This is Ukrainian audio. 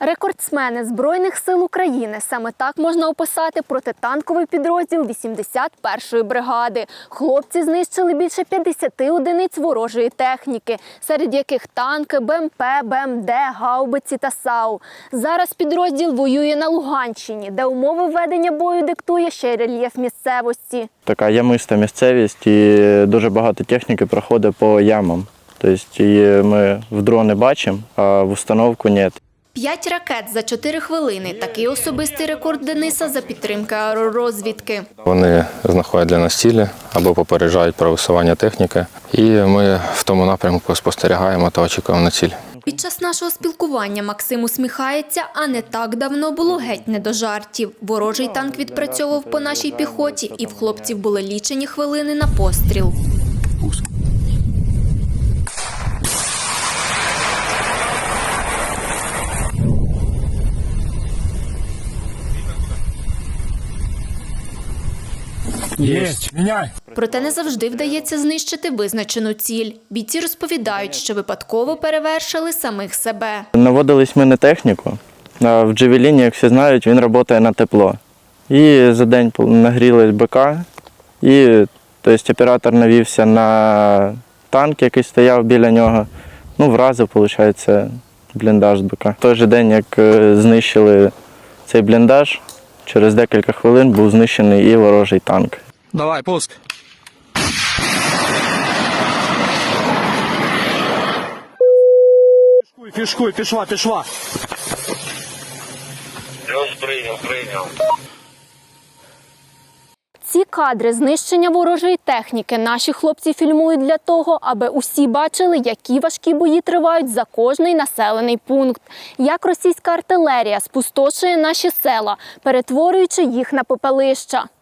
Рекордсмени Збройних сил України саме так можна описати протитанковий підрозділ 81-ї бригади. Хлопці знищили більше 50 одиниць ворожої техніки, серед яких танки, БМП, БМД, гаубиці та САУ. Зараз підрозділ воює на Луганщині, де умови ведення бою диктує ще й рельєф місцевості. Така ямиста місцевість і дуже багато техніки проходить по ямам. Тобто ми в дрони бачимо, а в установку ні. П'ять ракет за 4 хвилини. Такий особистий рекорд Дениса за підтримки аеророзвідки. Вони знаходять для нас цілі або попереджають про висування техніки, і ми в тому напрямку спостерігаємо та очікуємо на ціль. Під час нашого спілкування Максим усміхається, а не так давно було геть не до жартів. Ворожий танк відпрацьовував по нашій піхоті, і в хлопців були лічені хвилини на постріл. Есть. Меняй. Проте не завжди вдається знищити визначену ціль. Бійці розповідають, що випадково перевершили самих себе. Наводились ми на техніку. А в Джевеліні, як всі знають, він працює на тепло. І за день нагрілись БК, і тобто, оператор навівся на танк, який стояв біля нього. Ну, вразив, виходить, бліндаж з БК. В той же день, як е, знищили цей бліндаж, через декілька хвилин був знищений і ворожий танк. Давай, пуск. Фішкуй, фішкуй, пішла, пішла. Плюс прийняв, прийняв. Кадри знищення ворожої техніки наші хлопці фільмують для того, аби усі бачили, які важкі бої тривають за кожний населений пункт, як російська артилерія спустошує наші села, перетворюючи їх на попелища.